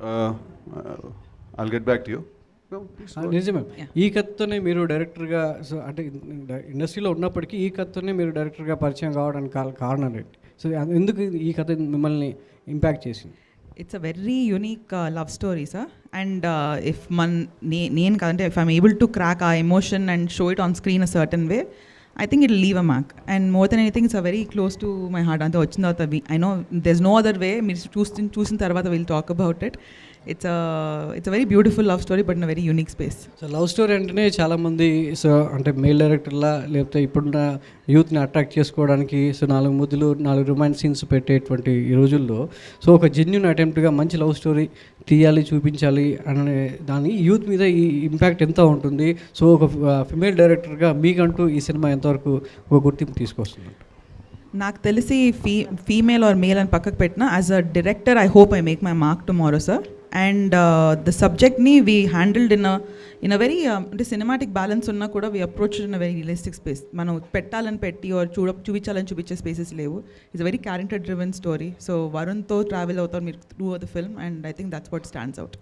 Uh, I'll get back to you. No, please ఆ, go. నిజమే. ఈ కథతోనే మీరు డైరెక్టర్గా సో అంటే ఇండస్ట్రీలో ఉన్నప్పటికీ ఈ కథతోనే మీరు డైరెక్టర్గా పరిచయం కావడానికి కా- కారణం ఏంటి సో ఎందుకు ఈ కథ మిమ్మల్ని ఇంపాక్ట్ చేసింది it's a very unique love story sir and if Mann నే నేను కాదంటే if I'm able to crack uh emotion and show it on screen a certain way I think it leave a mark and more than anything it's a very close to my heart అంతా వచ్చిన తర్వాత I know there's no other way మీరు చూసి చూసిన తర్వాత will talk about it it's it's a very beautiful love story but in very unique space so love story అంటేనే చాలామంది so అంటే మేల్ డైరెక్టర్లా లేకపోతే ఇప్పుడున్న యూత్ని అట్రాక్ట్ చేసుకోవడానికి సో నాలుగు ముద్దులు నాలుగు రొమాన్స్ సీన్స్ పెట్టేటువంటి ఈ రోజుల్లో సో ఒక జెన్యున్ అటెంప్ట్గా మంచి లవ్ స్టోరీ తీయాలి చూపించాలి అనే దాని యూత్ మీద ఈ ఇంపాక్ట్ ఎంత ఉంటుంది? సో ఒక ఫిమేల్ డైరెక్టర్గా మీకంటూ ఈ సినిమా ఎంతవరకు ఒక గుర్తింపు తీసుకొస్తుందంట. నాకు తెలిసి ఫీ ఫీమేల్ ఆర్ మేల్ అని పక్కకు పెట్టిన as a director I hope I make my mark tomorrow sir and the సబ్జెక్ట్ని we handled in in a very అంటే సినిమాటిక్ బ్యాలెన్స్ ఉన్నా కూడా we approach in a very realistic space మనం పెట్టాలని పెట్టి ఆర్ చూడ చూపించాలని చూపించే స్పేసెస్ లేవు. It's very character driven story so వరుణ్తో travel అవుతారు మీరు through the film and I think that's what stands out